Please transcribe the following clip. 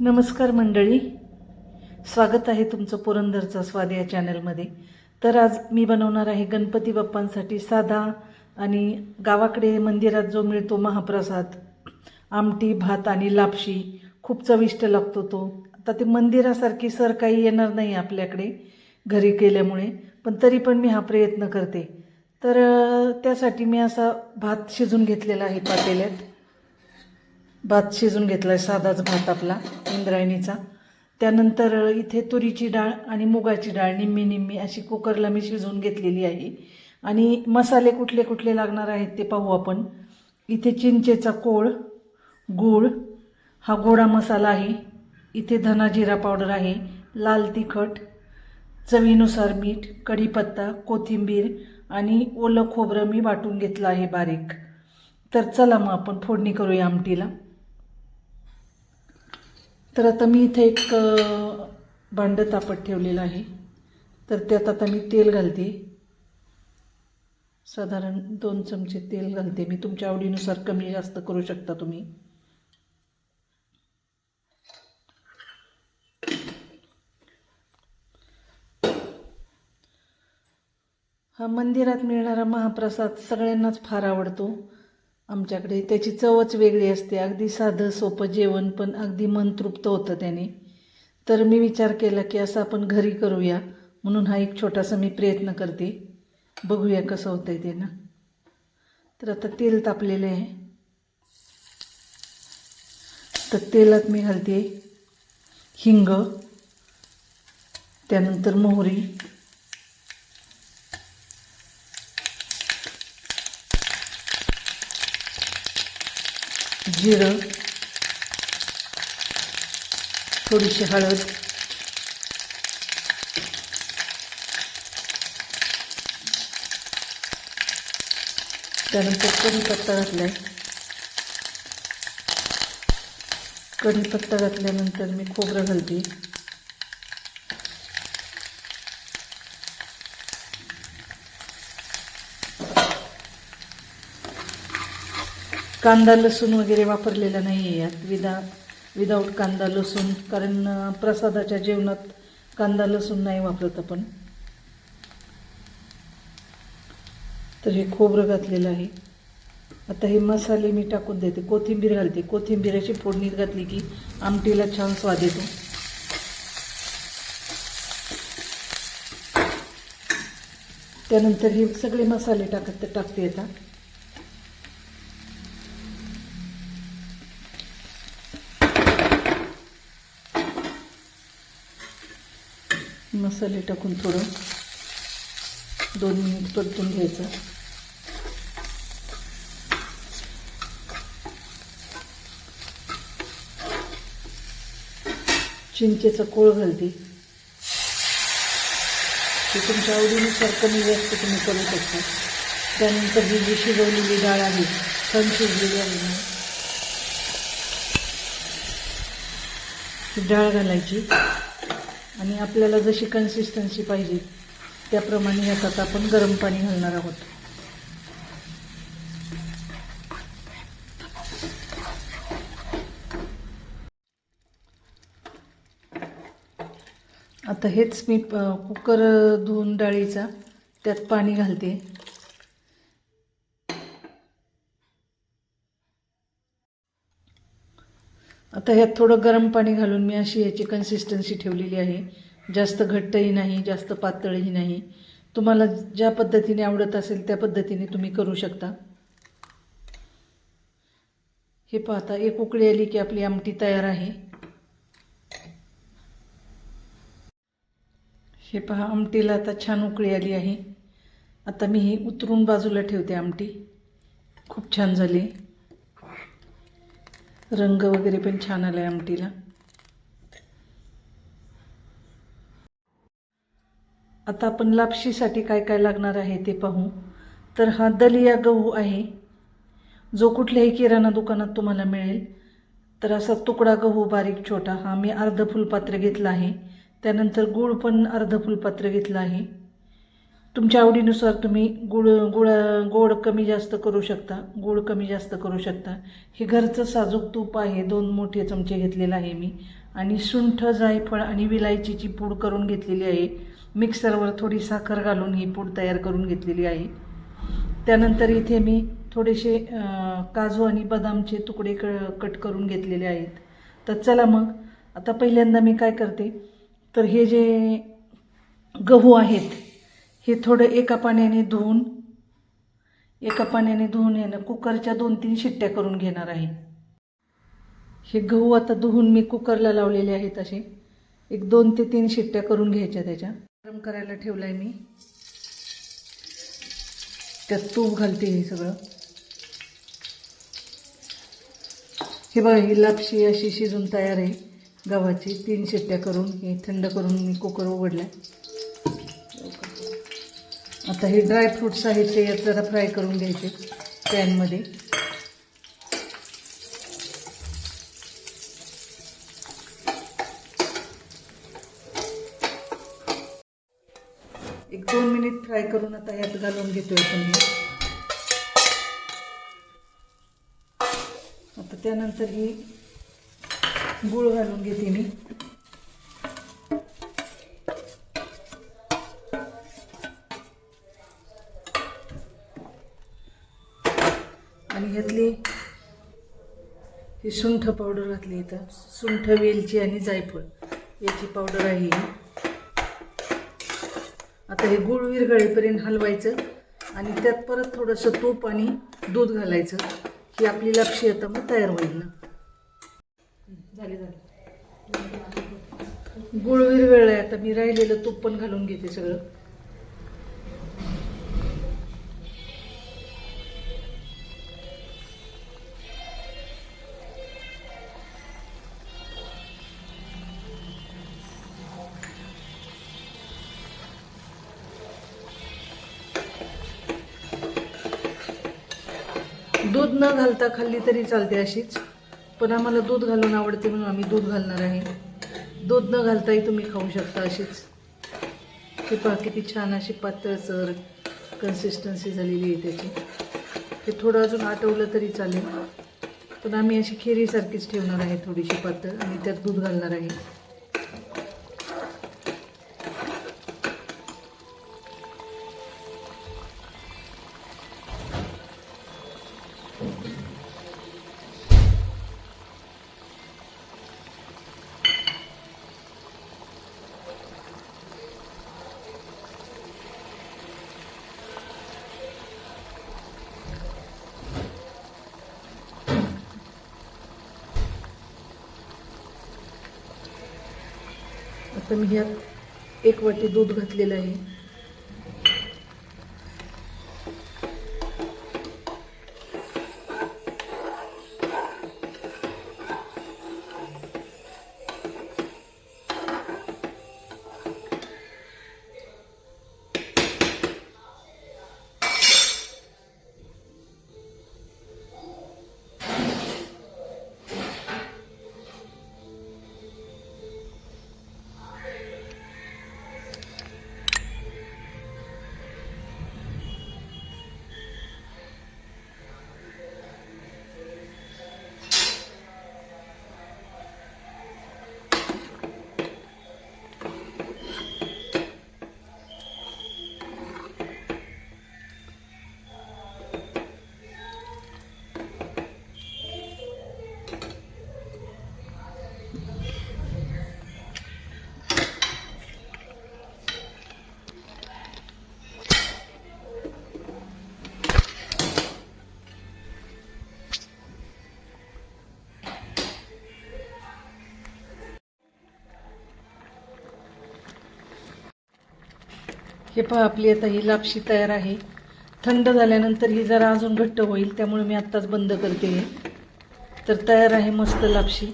नमस्कार मंडळी. स्वागत आहे तुमचं पुरंदरचा स्वाद या चॅनलमध्ये. तर आज मी बनवणार आहे गणपती बाप्पांसाठी साधा आणि गावाकडे मंदिरात जो मिळतो महाप्रसाद आमटी भात आणि लापशी खूप चविष्ट लागतो तो. आता ते मंदिरासारखी सर काही येणार नाही आपल्याकडे घरी केल्यामुळे पण तरी पण मी हा प्रयत्न करते. तर त्यासाठी मी असा भात शिजून घेतलेला आहे पातेल्यात. भात शिजून घेतला आहे साधाच भात आपला इंद्रायणीचा. त्यानंतर इथे तुरीची डाळ आणि मुगाची डाळ निम्मी निम्मी अशी कुकरला मी शिजवून घेतलेली आहे. आणि मसाले कुठले कुठले लागणार आहेत ते पाहू आपण. इथे चिंचेचा कोळ गूळ हा गोडा मसाला आहे. इथे धना जिरा पावडर आहे लाल तिखट चवीनुसार मीठ कढीपत्ता कोथिंबीर आणि ओलं खोबरं मी वाटून घेतलं आहे बारीक. तर चला मग आपण फोडणी करूया आमटीला. तर आता मी इथे एक भांडं तापत ठेवलेलं आहे. तर त्यात आता मी तेल घालते. साधारण दोन चमचे तेल घालते. मी तुमच्या आवडीनुसार कमी जास्त करू शकता तुम्ही. हा मंदिरात मिळणारा महाप्रसाद सगळ्यांनाच फार आवडतो. आमच्याकडे त्याची चवच वेगळी असते. अगदी साधं सोपं जेवण पण अगदी मन तृप्त होतं त्याने. तर मी विचार केला की असं आपण घरी करूया. म्हणून हा एक छोटासा मी प्रयत्न करते. बघूया कसं होतंय ते ना. तर आता तेल तापलेलं आहे. तर तेलात मी घालते हिंग त्यानंतर मोहरी जिरं थोडीशी हळद त्यानंतर कढीपत्ता घातलाय. कढीपत्ता घातल्यानंतर मी खोबरं घालते. कांदा लसूण वगैरे वापरलेला नाही आहे यात. विदा विदाऊट कांदा लसूण कारण प्रसादाच्या जेवणात कांदा लसूण नाही वापरत आपण. तर हे खोबरं घातलेलं आहे. आता हे मसाले मी टाकून देते. कोथिंबीर घालते. कोथिंबीराची फोडणीत घातली की आमटीला छान स्वाद येतो. त्यानंतर हे सगळे मसाले टाकत टाकते आता. मसाले टाकून थोडं दोन मिनिट परतून घ्यायचं. चिंचेचा कोळ घालते. ते तुमच्या आवडीनुसार कमी जास्त तुम्ही करू शकता. त्यानंतर ही जी शिजवलेली डाळ आहे छान शिजलेली आहे ना. डाळ घालायची. आणि आपल्याला जशी कन्सिस्टन्सी पाहिजे त्याप्रमाणे यात आपण गरम पाणी घालणार आहोत. आता हेच मी कुकर धुवून डाळीचा त्यात पाणी घालते. आता ह्यात थोडं गरम पाणी घालून मी अशी याची कन्सिस्टन्सी ठेवलेली आहे. जास्त घट्टही नाही जास्त पातळही नाही. तुम्हाला ज्या पद्धतीने आवडत असेल त्या पद्धतीने तुम्ही करू शकता. हे पाहता एक उकळी आली की आपली आमटी तयार आहे. हे पहा आमटीला आता छान उकळी आली आहे. आता मी ही उतरून बाजूला ठेवते आमटी. खूप छान झाली. रंग वगैरे पण छान आलाय आमटीला. आता आपण लापशीसाठी काय काय लागणार आहे ते पाहू. तर हा दलिया गहू आहे. जो कुठल्याही किराणा दुकानात तुम्हाला मिळेल. तर असा तुकडा गहू बारीक छोटा. हा मी अर्ध फुलपात्र घेतला आहे. त्यानंतर गूळ पण अर्ध फुलपात्र घेतलं आहे. तुमच्या आवडीनुसार तुम्ही गुळ गुळ गोड कमी जास्त करू शकता गूळ कमी जास्त करू शकता. हे घरचं साजूक तूप आहे दोन मोठे चमचे घेतलेलं आहे मी. आणि सुंठ जायफळ आणि विलायचीची पूड करून घेतलेली आहे. मिक्सरवर थोडी साखर घालून ही पूड तयार करून घेतलेली आहे. त्यानंतर इथे मी थोडेसे काजू आणि बदामचे तुकडे क कट करून घेतलेले आहेत. तर चला मग आता पहिल्यांदा मी काय करते? तर हे जे गहू आहेत हे थोडं एका पाण्याने धुवून एका पाण्याने धुवून येणं कुकरच्या दोन तीन शिट्ट्या करून घेणार आहे. हे गहू आता धुवून मी कुकरला लावलेले आहेत असे. एक दोन ते तीन शिट्ट्या करून घ्यायच्या त्याच्या. गरम करायला ठेवलं आहे मी. त्यात तूप घालते हे सगळं. हे बघा ही लापशी अशी शिजून तयार आहे. गव्हाची तीन शिट्ट्या करून हे थंड करून मी कुकर उघडला आता हे ड्रायफ्रूट्स आहेत ते यात जरा फ्राय करून घ्यायचे पॅनमध्ये. एक दोन मिनिट फ्राय करून आता यात घालून घेतोय आपण आता त्यानंतर ही गूळ घालून घेते मी. घेतली ही सुंठ पावडर घातली इथं. सुंठ वेलची आणि जायफळ. याची पावडर आहे आता हे गुळ विरघळेपर्यंत हलवायचं आणि त्यात परत थोडंसं तूप आणि दूध घालायचं. ही आपली लक्षी आता मग तयार होईल ना. झाले झाले. गुळ आहे आता मी राहिलेलं तूप पण घालून घेते सगळं. दूध न घालता खाल्ली तरी चालते अशीच. पण आम्हाला दूध घालून आवडते म्हणून आम्ही दूध घालणार आहे. दूध न घालताही तुम्ही खाऊ शकता अशीच. हे पहा किती छान अशी पातळसर कन्सिस्टन्सी झालेली आहे त्याची. हे थोडं अजून आटवलं तरी चालेल. पण आम्ही अशी खिरीसारखीच ठेवणार आहे थोडीशी पातळ आणि त्यात दूध घालणार आहे. तर मी ह्यात एक वाटी दूध घातलेलं आहे. हे पहा आपली आता ही लापशी तयार आहे. थंड झाल्यानंतर ही जरा अजून घट्ट होईल त्यामुळे मी आत्ताच बंद करते तर तयार आहे मस्त लापशी.